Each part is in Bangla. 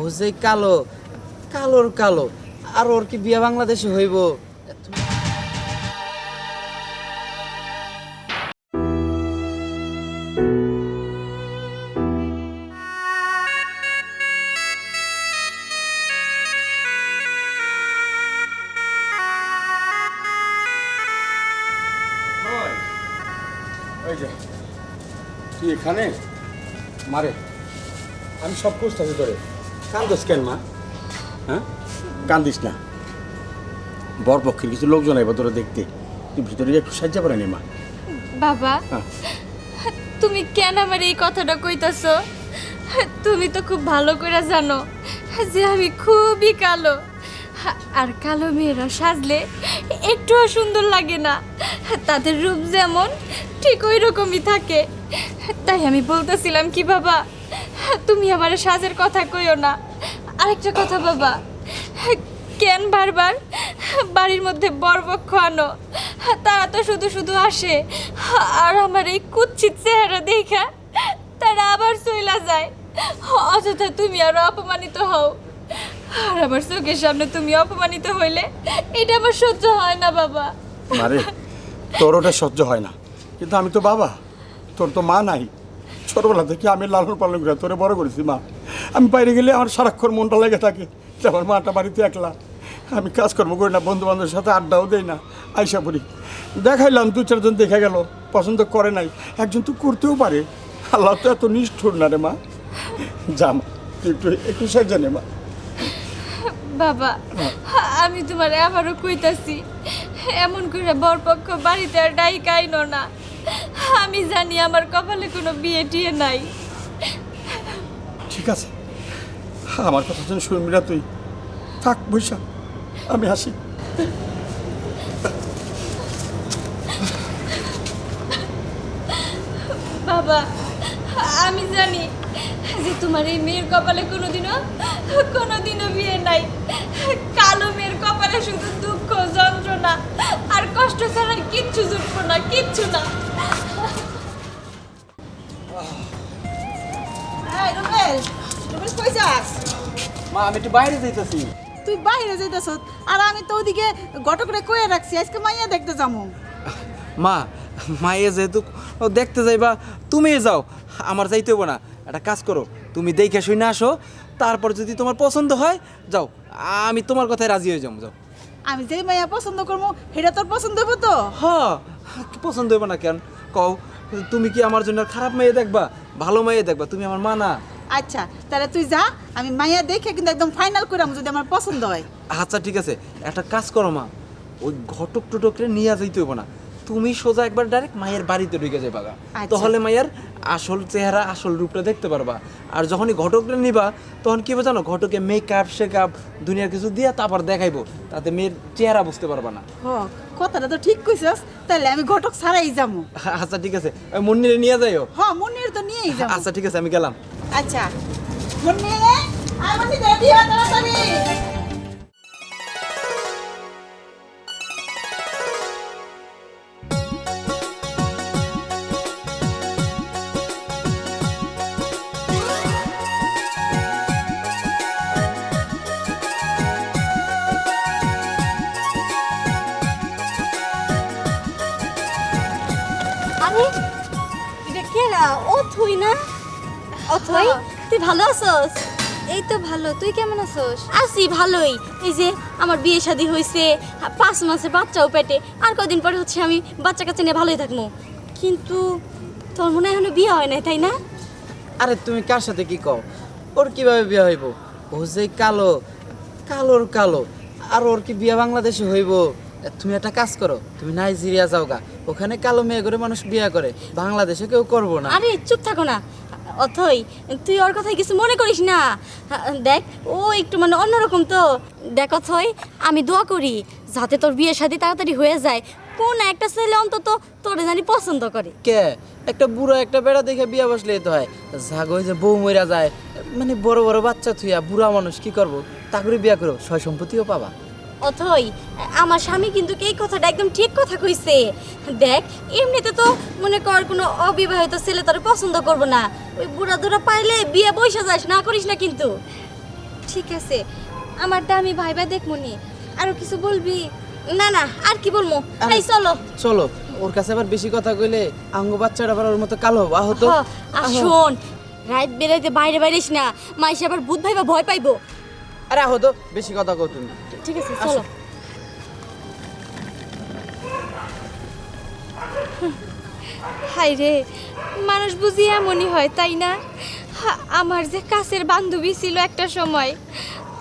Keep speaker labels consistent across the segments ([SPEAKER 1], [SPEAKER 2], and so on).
[SPEAKER 1] ও যে কালো, কালোর কালো। আর ওর কি বিয়া বাংলাদেশে হইব?
[SPEAKER 2] এখানে? মারে, আমি সব খুঁজতেছি করে কান্দিস কেন মা। হ্যাঁ? কান্দিস না। বর পক্ষের কিছু লোকজন আইব তোরা দেখতে। তুই ভিতরে একটু সাহায্য করে নে মা।
[SPEAKER 3] বাবা
[SPEAKER 2] হ্যাঁ।
[SPEAKER 3] তুমি কেন আমার এই কথাটা কইতাছো? তুমি তো খুব ভালো করে জানো যে আমি খুবই কালো। আর কালো মেয়েরা সাজলে একটুও সুন্দর লাগে না। তাদের রূপ যেমন ঠিক ওই রকমই থাকে। তাই আমি বলতেছিলাম কি বাবা? তুমি আমার সাজের কথা কইও না। আরেকটা কথা বাবা, কেন বারবার বাড়ির মধ্যে বরপক্ষ আনো তারা তো শুধু শুধু আসে, আর আমার এই কুচ্ছিত চেহারা দেখা তারা আবার চইলা যায়। অযথা তুমি আরও অপমানিত হও। আর আমার চোখের সামনে তুমি অপমানিত হইলে এটা আমার সহ্য হয় না বাবা।
[SPEAKER 2] মারে, তোর ওটা সহ্য হয় না। কিন্তু আমি তো বাবা, তোর তো মা নাই। ছোটবেলা থেকে আমি লালন পালন করে তোরে বড় করেছি, মা। আমি বাইরে গেলে আমার সারাক্ষণ মনটা লেগে থাকে আমার মাটা বাড়িতে একলা। আমি কাজকর্ম করি না বন্ধু বান্ধবের সাথে আড্ডাও দেই না, আইসা পড়ি। দেখাইলাম, দু, চারজন দেখে গেল, পছন্দ করে নাই। একজন তো করতেও পারে। আল্লাহ তো এত নিষ্ঠুর না রে, মা। যা, মা তুই একটু একটু সাহায্য নে, মা।
[SPEAKER 3] বাবা, আমি তোমার আবারও কইতাছি, এমন করে বরপক্ষ বাড়িতে আর ডাইকাইনো না। আমি জানি আমার কপালে কোনো বিয়ে টিয়ে নাই।
[SPEAKER 2] ঠিক আছে। আমার কথা যেন শুনবি না তুই থাক বৈশা আমি হাসি।
[SPEAKER 3] বাবা আমি জানি যে তোমার এই মেয়ের কপালে কোনোদিনও কোনোদিনও বিয়ে নাই। কালো মেয়ের কপালে শুধু দুঃখ যন্ত্রণা আর কষ্ট ছাড়া কিচ্ছু জুটবো না কিচ্ছু না।
[SPEAKER 1] মা আমি একটু বাইরে যাইতেছি।
[SPEAKER 4] তুই বাইরে যাইতেছ? আর আমি তো ওদিকে ঘটকরে কয়ে রাখছি আজকে মাইয়া দেখতে যাব
[SPEAKER 1] মা মায়ে যেহেতু দেখতে যাইবা তুমি যাও আমার যাইতে হব না। একটা কাজ করো তুমি দেখে শুনে আসো তারপর যদি তোমার পছন্দ হয় যাও আমি তোমার কথায় রাজি হয়ে যাব যাও।
[SPEAKER 4] আমি যেই মাইয়া পছন্দ করব সেটা তোর পছন্দ হইব তো?
[SPEAKER 1] হ্যাঁ পছন্দ হইব না কেন? কও তুমি কি আমার জন্য খারাপ মেয়ে দেখবা? ভালো মেয়ে দেখবা? তুমি আমার মা না।
[SPEAKER 4] আচ্ছা তাহলে তুই যা আমি মাইয়া দেখে কিন্তু একদম ফাইনাল করে আমি যদি আমার পছন্দ হয়।
[SPEAKER 1] আচ্ছা ঠিক আছে। একটা কাজ করো মা ওই ঘটক টটকরে নিয়ে যাইতে হইব না। তুমি সোজা একবার ডাইরেক্ট মায়ের বাড়িতে ঢুকে যাবা গা।
[SPEAKER 4] আচ্ছা।
[SPEAKER 1] তাহলে মায়ের আসল চেহারা আসল রূপটা দেখতে পারবা। আর যখনই ঘটকটা নিবা তখন কি জানো ঘটকে মেকআপ শেকআপ দুনিয়ার কিছু দিয়া তারপর দেখাইবো। তাতে মেয়ের চেহারা বুঝতে পারবা না।
[SPEAKER 4] কথাটা তো ঠিক কইছস তাহলে আমি ঘটক ছাড়াই যাব
[SPEAKER 1] আচ্ছা ঠিক আছে। মুন্নিরে নিয়ে যাইও।
[SPEAKER 4] হ মনির তো নিয়েই যাব
[SPEAKER 1] আচ্ছা ঠিক আছে আমি গেলাম।
[SPEAKER 4] আচ্ছা।
[SPEAKER 5] আরে এটা কেরা? ও তুই না? অথই তুই ভালো আছস? এই তো ভালো তুই কেমন আছস? আছি ভালোই। এই যে আমার বিয়ে শাদী হয়েছে পাঁচ মাসে বাচ্চাও পেটে আর কদিন পরে হচ্ছে আমি বাচ্চা কাচ্চা নিয়ে ভালোই থাকব কিন্তু তোর মনে হয় বিয়ে হয় নাই তাই না?
[SPEAKER 1] আরে তুমি কার সাথে কি কও? ওর কীভাবে বিয়ে হইব? ও যে কালো কালোর কালো। আর ওর কি বিয়া বাংলাদেশে হইব? তুমি একটা কাজ করো তুমি নাইজেরিয়া যাও গা ওখানে কালো মেয়ে করে মানুষ বিয়া করে বাংলাদেশে কেউ করব না।
[SPEAKER 5] আরে চুপ থাকো না। অথই, তুই ওর কথায় কিছু মনে করিস না। দেখ, ও একটু মানে অন্যরকম তো। দেখ অথই, আমি দোয়া করি, যাতে তোর বিয়ে শাদী তাড়াতাড়ি হয়ে যায়। কোন একটা ছেলে অন্তত তোরে জানি পছন্দ করে।
[SPEAKER 1] কে? একটা বুড়ো, একটা বেড়া দেখে বিয়া বসলে তো হয়। জাগো যে বউ মরা যায়। মানে বড় বড় বাচ্চা থুইয়া বুড়া মানুষ কি করব? তা বিয়া করো, সয় সম্পত্তিও পাবা।
[SPEAKER 5] অথই আমার স্বামী কিন্তু এই কথাটা একদম ঠিক কথা কইছে। দেখ এমনিতে তো মনে কর কোনো অবিবাহিত ছেলে তোর পছন্দ করব না। ওই বুড়া দুরা পাইলে বিয়ে বৈশা যাস না করিস না কিন্তু। ঠিক আছে আমারটা আমি ভাইবা দেখমনি আরও কিছু বলবি? না না আর কি বলব? এই চলো।
[SPEAKER 1] চলো ওর কাছে আবার বেশি কথা কইলে আঙ্গ বাচ্চাটা আবার ওর মতো কালো হব। আহত।
[SPEAKER 5] আর শোন রাত বেরাইতে বাইরে বাইরেস না মাইসে আবার ভূত ভাইবা ভয় পাইবো।
[SPEAKER 1] আরে আহত বেশি কথা কও তুমি।
[SPEAKER 5] ঠিক আছে চলো। হাই রে মানুষ বুঝি এমনই হয় তাই না? হা- আমার যে কাছের বান্ধবী ছিল একটা সময়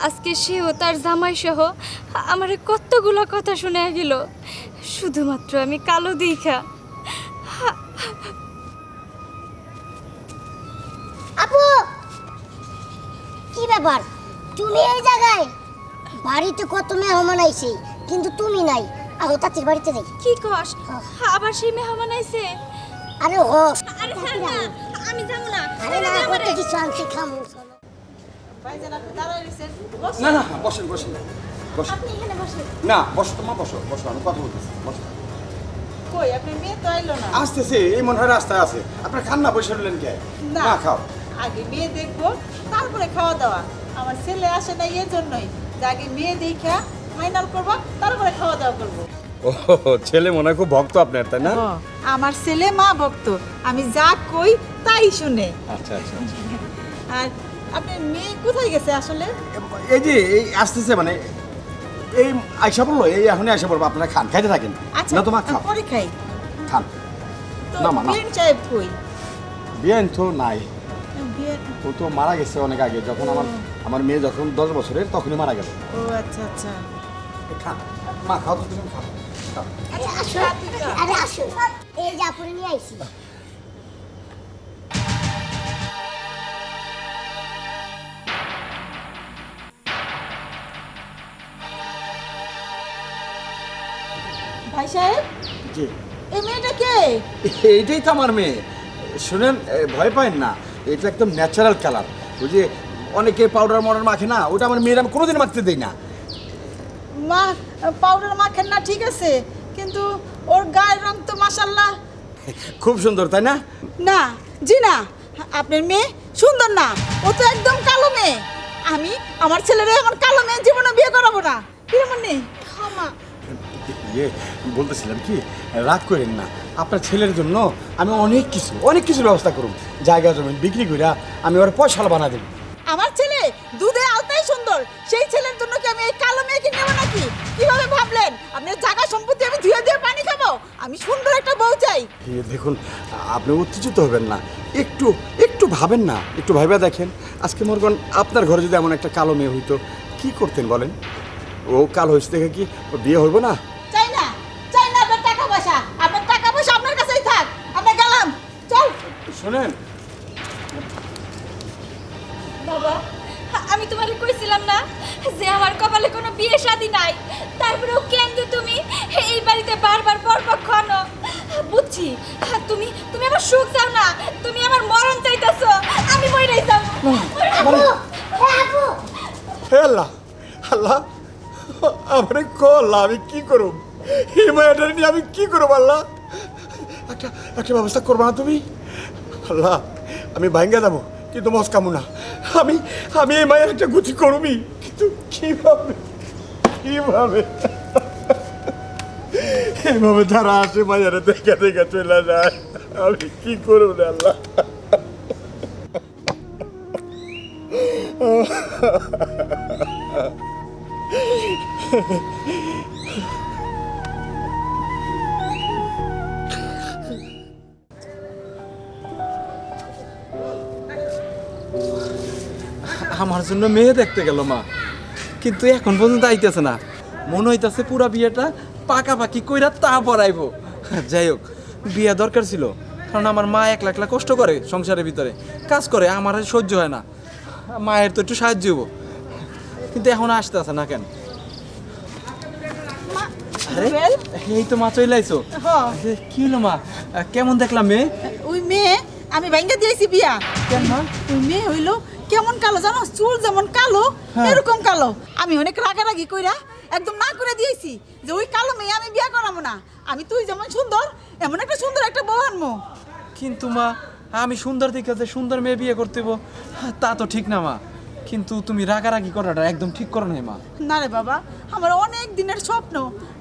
[SPEAKER 5] আজকে সেও তার জামাই সহ আমার কতগুলো কথা শুনে গেল। শুধুমাত্র আমি কালো দেখা
[SPEAKER 6] আপু! কি ব্যাপার? তুমি এই জায়গায়? বাড়িতে কত মেহমান আইছে কিন্তু তুমি নাই। আরও তাঁতির বাড়িতে যাই।
[SPEAKER 5] কি কস? আবার সেই মেহমান আইছে
[SPEAKER 6] আরে হ।
[SPEAKER 5] আরে না আমি যাব না।
[SPEAKER 6] আরে না কত কিছু আনছি খামু
[SPEAKER 4] আপনি।
[SPEAKER 2] না না বসেন বসেন। বসেন।
[SPEAKER 6] আপনি এখানে বসেন।
[SPEAKER 2] না বসো তো মা বসো বসো আমি কথা বলতেছি বসো।
[SPEAKER 4] কই আপনার মেয়ে তো আইলো না।
[SPEAKER 2] আসতেছে এই মনে হয় রাস্তায় আছে। আপনার খান না বসে রইলেন কে?
[SPEAKER 4] না।
[SPEAKER 2] না খাও।
[SPEAKER 4] আগে মেয়ে দেখব তারপরে খাওয়া দাওয়া। আমার ছেলে আসে না এর জন্যই যে আগে মেয়ে দেখা ফাইনাল করব তারপরে খাওয়া দাওয়া করব।
[SPEAKER 2] ও ছেলে মনে হয় খুব ভক্ত আপনার তাই না?
[SPEAKER 4] আমার ছেলে মা ভক্ত। আমি যা কই তাই শুনে।
[SPEAKER 2] আচ্ছা আচ্ছা
[SPEAKER 4] আর আপনার মেয়ে কোথায় গেছে আসলে?
[SPEAKER 2] এই যে এই আসতেছে মানে এই আইসা বলল এই এখনই আইসা বলব আপনারা খান খাইতে থাকেন।
[SPEAKER 4] আচ্ছা
[SPEAKER 2] না তোমার খাও।
[SPEAKER 4] পরে খাই।
[SPEAKER 2] খান।
[SPEAKER 4] তো
[SPEAKER 2] না, মা, না।
[SPEAKER 4] বিয়েন সাহেব কই?
[SPEAKER 2] বিয়েন তো নাই।
[SPEAKER 4] বিয়েন
[SPEAKER 2] ও তো মারা গেছে অনেক আগে যখন আমার আমার মেয়ে যখন দশ বছরের তখনই মারা গেল।
[SPEAKER 4] ও আচ্ছা আচ্ছা।
[SPEAKER 2] খান মা খাও তো তুমি খাও খাও।
[SPEAKER 6] আরে আসো। আরে আসো। এই যে নিয়ে আইছি।
[SPEAKER 4] ভাই সাহেব?
[SPEAKER 2] জি।
[SPEAKER 4] এই মেয়েটা কে?
[SPEAKER 2] এইটাই তো আমার মেয়ে। শুনেন ভয় পায়েন না। এটা একদম ন্যাচারাল কালার যে অনেকে পাউডার মডার মাখে না ওটা আমার মেয়েরা আমি কোনোদিন মাখতে দেই না।
[SPEAKER 4] মা পাউডার মাখেন না ঠিক আছে কিন্তু ওর গায়ের রং তো মাসাল্লাহ
[SPEAKER 2] খুব সুন্দর তাই না?
[SPEAKER 4] না জি না আপনার মেয়ে সুন্দর না ও তো একদম কালো মেয়ে। আমি আমার ছেলের এখন কালো মেয়ে জীবনে বিয়ে করাবো না। কীরকম নেই ক্ষমা
[SPEAKER 2] ইয়ে বলতেছিলাম কি রাগ করেন না আপনার ছেলের জন্য আমি অনেক কিছু অনেক কিছুর ব্যবস্থা করুন জায়গা জমি বিক্রি করে আমি ওর পয়সা বানা দেব।
[SPEAKER 4] আমার ছেলে দুধে আলতাই সুন্দর। সেই ছেলের জন্য কি আমি এই কালো মেয়েকে নেব নাকি? কীভাবে ভাবলেন? আপনার জায়গা সম্পত্তি আমি ধুয়ে ধুয়ে পানি খাব? আমি সুন্দর একটা বউ চাই।
[SPEAKER 2] দেখুন আপনি উত্তেজিত হবেন না। একটু একটু ভাবেন না। একটু ভাবে দেখেন। আজকে মরগন আপনার ঘরে যদি এমন একটা কালো মেয়ে হইতো কি করতেন বলেন? ও কাল হয়েছে দেখে কি বিয়ে হইব না?
[SPEAKER 4] চাই না চাই না আপনার টাকা পয়সা। আপনার টাকা পয়সা আপনার কাছেই থাক। আমরা গেলাম। চল।
[SPEAKER 2] শোনেন
[SPEAKER 5] যে আমার কপালে কোনো বিয়ে শাদী নাই তারপরেও কেন যে তুমি এই বাড়িতে বারবার পরপক্ষ আনো? বুঝছি তুমি তুমি আমার সুখ চাও না তুমি আমার মরণ চাইতাছো আমি
[SPEAKER 6] এ আপু
[SPEAKER 2] হে আল্লাহ আল্লাহ আমারে কল আমি কি করব? এই মায়াটা নিয়ে আমি কি করব আল্লাহ? একটা একটা ব্যবস্থা করব না তুমি? আল্লাহ আমি ভাঙ্গা যাব কিন্তু মস্কামু না। আমি আমি এই মায়ের একটা গুছি করবি কীভাবে কীভাবে এইভাবে যারা আসে মায়ের দেখে দেখে চলে যায় আমি কি করব রে আল্লাহ
[SPEAKER 1] আমার জন্য মেয়ে দেখতে গেল মা কিন্তু এখন পর্যন্ত আইতেছে না। মনে হইতেছে পুরা বিয়েটা পাকাপাকি কইরা তা পড়াইবো। যাই হোক বিয়ে দরকার ছিল কারণ আমার মা একলা একলা কষ্ট করে সংসারের ভিতরে। কাজ করে আমার সহ্য হয় না। মায়ের তো একটু সাহায্য হব কিন্তু এখন আসতে আসতেছে না কেন? এই তো মা চলে আইছো। কি হলো মা? কেমন দেখলাম মেয়ে?
[SPEAKER 4] ওই মেয়ে আমি ভাঙ্গা দিয়েছি বিয়া।
[SPEAKER 1] কেন মা?
[SPEAKER 4] ওই মেয়ে হইল কেমন কালো জানো? চুল যেমন কালো এরকম কালো। আমি অনেক রাগারাগি কইরা একদম না করে দিয়েছি যে ওই কালো মেয়ে আমি বিয়ে করাবো না। আমি তুই যেমন সুন্দর এমন একটা সুন্দর একটা বউ আনব।
[SPEAKER 1] কিন্তু মা আমি সুন্দর দেখে সুন্দর মেয়ে বিয়ে করতেব তা তো ঠিক না মা। কিন্তু তুমি রাগারাগি করাটা একদম ঠিক করো নাই মা।
[SPEAKER 4] না রে বাবা আমার অনেক দিনের স্বপ্ন।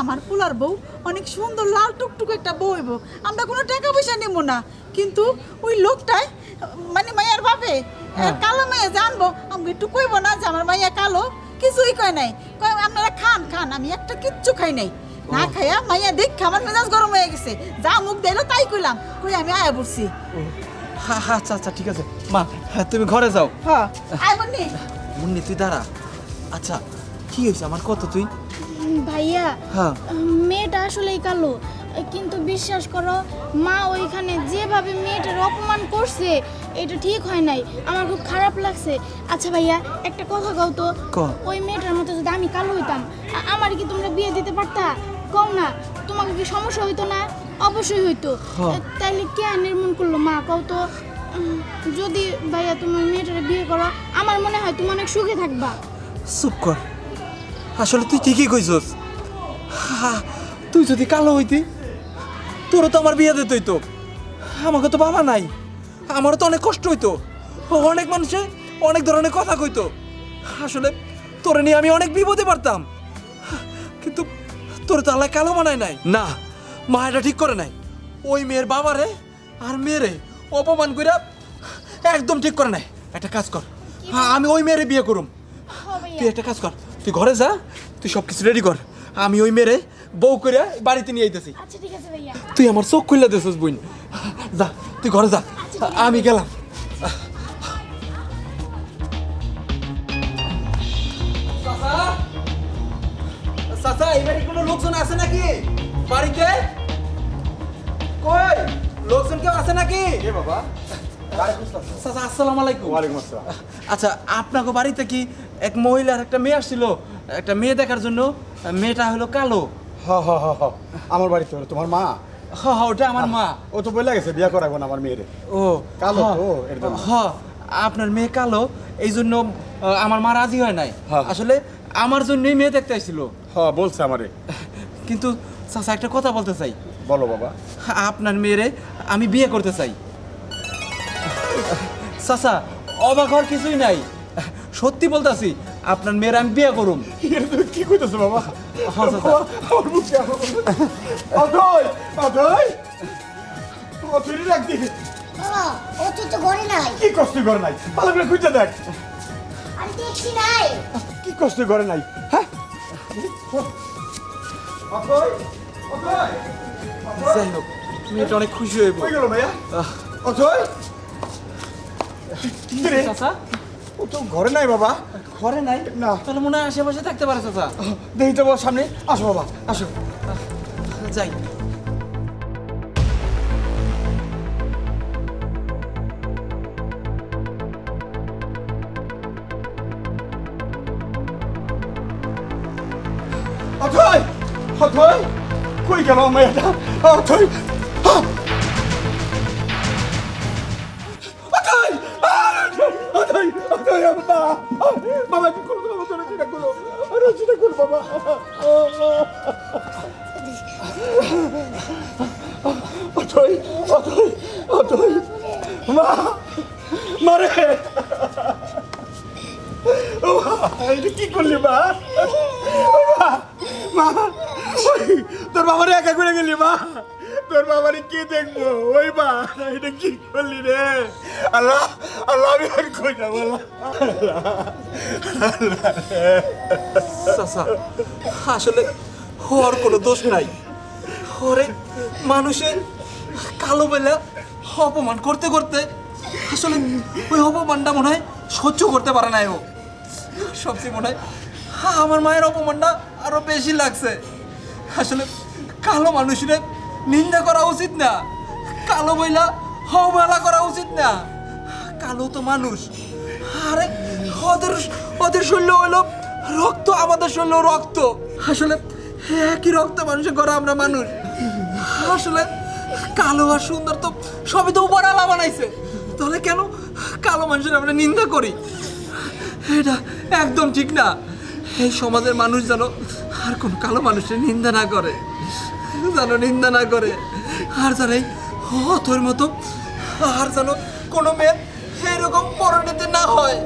[SPEAKER 4] আমার পোলার বউ অনেক সুন্দর লাল টুকটুক একটা বউ হইব। আমরা কোনো টাকা পয়সা নেব না। কিন্তু ওই লোকটাই মানে মাইয়ার বাপে কালো মাইয়া জানব আমাকে একটু কইব না যে আমার মাইয়া কালো? কিছুই কয় নাই। কয় আপনারা খান খান আমি একটা কিচ্ছু খাই নাই। না খাইয়া মাইয়া দেখ আমার মেজাজ গরম হয়ে গেছে। যা মুখ দিল তাই কইলাম। কই আমি আয়া পড়ছি।
[SPEAKER 1] হ্যাঁ হ্যাঁ আচ্ছা আচ্ছা ঠিক আছে। মা হ্যাঁ, তুমি ঘরে যাও।
[SPEAKER 4] হ্যাঁ।
[SPEAKER 1] মুন্নি। তুই দাঁড়া। আচ্ছা কি হয়েছে? আমার কত তুই?
[SPEAKER 7] ভাইয়া
[SPEAKER 1] হ্যাঁ।
[SPEAKER 7] মেয়েটা আসলেই কালো। কিন্তু বিশ্বাস করো মা ওইখানে যেভাবে মেয়েটার অপমান করছে এটা ঠিক হয় নাই। আমার খুব খারাপ লাগছে। আচ্ছা ভাইয়া একটা কথা কও তো। ওই মেয়েটার মতো যদি আমি কালো হইতাম আমার কি তোমরা বিয়ে দিতে পারতা? কও না তোমাকে কি সমস্যা হইতো না? অবশ্যই হইতো। তাইলে কে নির্মূল করল? মা কও তো যদি ভাইয়া তুমি মেয়েটারে বিয়ে করো আমার মনে হয় তুমি অনেক সুখে থাকবা।
[SPEAKER 1] চুপ কর। আসলে তুই ঠিকই কইছস। হা, তুই যদি কালো হইতি তোরও তো আমার বিয়ে দিত হইতো। আমাকে তো বাবা নাই। আমারও তো অনেক কষ্ট হইতো। অনেক মানুষে অনেক ধরনের কথা কইতো। আসলে তোরে নিয়ে আমি অনেক বিপদে পারতাম কিন্তু তোর তো আল্লাহ কালো বানায় নাই। না মা এটা ঠিক করে নাই। ওই মেয়ের বাবারে আর মেয়েরে অপমান কইরা একদম ঠিক করে নাই। একটা কাজ কর। হ্যাঁ আমি ওই মেয়েরে বিয়ে করুম। তুই একটা কাজ কর। তুই ঘরে যা তুই সব কিছু রেডি কর। আমি ওই মেরে বউ করে বাড়িতে নিয়ে আইতেছি।
[SPEAKER 7] আচ্ছা ঠিক আছে ভাইয়া।
[SPEAKER 1] তুই আমার চোখ খুললে দিছিস বোন যা তুই ঘরে যা। আমি গেলাম। চাচা এবারে কোনো লোকজন আছে নাকি? বাড়িতে? কই? লোকজন কেউ আছে নাকি?
[SPEAKER 2] এ বাবা?
[SPEAKER 1] চাচা আসসালামু আলাইকুম।
[SPEAKER 2] ওয়ালাইকুম আসসালাম।
[SPEAKER 1] আচ্ছা আপনাকে বাড়িতে কি এক মহিলার একটা মেয়ে আসছিল? একটা মেয়ে দেখার জন্য মেয়েটা হলো কালো।
[SPEAKER 2] হ হ হ হ। আমার বাড়িতে হলো তোমার মা।
[SPEAKER 1] হ হ ওটা আমার মা।
[SPEAKER 2] ও তো বলে গেছে বিয়ে করাবো না আমার মেয়েরে।
[SPEAKER 1] ও
[SPEAKER 2] কালো তো,
[SPEAKER 1] হ আপনার মেয়ে কালো এই জন্য আমার মা রাজি হয় নাই।
[SPEAKER 2] হ্যাঁ।
[SPEAKER 1] আসলে আমার জন্যই মেয়ে দেখতে আসছিল।
[SPEAKER 2] হ বলছে আমারে।
[SPEAKER 1] কিন্তু চাচা একটা কথা বলতে চাই।
[SPEAKER 2] বলো বাবা।
[SPEAKER 1] আপনার মেয়েরে আমি বিয়ে করতে চাই। চাচা অবাক হওয়ার কিছুই নাই। সত্যি বলতাছি আপনার মেয়ের আমি বিয়ে করুম।
[SPEAKER 2] কি কইতেছো বাবা?
[SPEAKER 1] হ্যাঁ,
[SPEAKER 2] কি কষ্ট করে নাই? ভালো করে খুঁজে দেখ।
[SPEAKER 6] আমি দেখছি নাই।
[SPEAKER 2] কি কষ্ট করে নাই? হ্যাঁ?
[SPEAKER 1] যাই হোক মেয়েটা অনেক খুশি হইব
[SPEAKER 2] কই গেল ভাইয়া। অথই কি রে?
[SPEAKER 1] চাচা
[SPEAKER 2] ও তো ঘরে নাই বাবা।
[SPEAKER 1] ঘরে নাই?
[SPEAKER 2] না।
[SPEAKER 1] তাহলে মনে হয় আশেপাশে থাকতে পারে চাচা।
[SPEAKER 2] দেখি তো বাবা সামনে। আসো বাবা আসো।
[SPEAKER 1] যাই।
[SPEAKER 2] অথই কই গেল মেয়েটা? অথই অথই অথই অথই বাবা বাবা কি করব বাবা তোরা চিন্তা করো আরে চিন্তা করো বাবা অথই অথই অথই মা মারে ও মা, এটা কি করলি মা মা, তোর বাবারে একা করে গেলি মা। তোর বাবারে কে দেখব? ওই মা এটা কি করলি রে? আল্লাহ আল্লাহ আমি আর কই যাব
[SPEAKER 1] চাচা আসলে ওর কোনো দোষ নাই। ওরে মানুষে কালো বেলা অপমান করতে করতে আসলে ওই অপমানটা মনে হয় সহ্য করতে পারে না ও। সবচেয়ে মনে হ্যাঁ, আমার মায়ের অপমানটা আরও বেশি লাগছে। আসলে কালো মানুষের নিন্দা করা উচিত না। কালো বইলা হবেলা করা উচিত না। কালো তো মানুষ। আরে, ওদের ওদের শরীর হলো রক্ত, আমাদের শরীর রক্ত। আসলে একই রক্ত মানুষের করা আমরা মানুষ। আসলে কালো আর সুন্দর তো সবই তো উপর আলা বানাইছে। তাহলে কেন কালো মানুষের আমরা নিন্দা করি? এটা একদম ঠিক না। এই সমাজের মানুষ যেন আর কোনো কালো মানুষের নিন্দা না করে। যেন নিন্দা না করে। আর যেন এই হতর মতো আর যেন কোনো মেয়ের এরকম পরিণতি না হয়।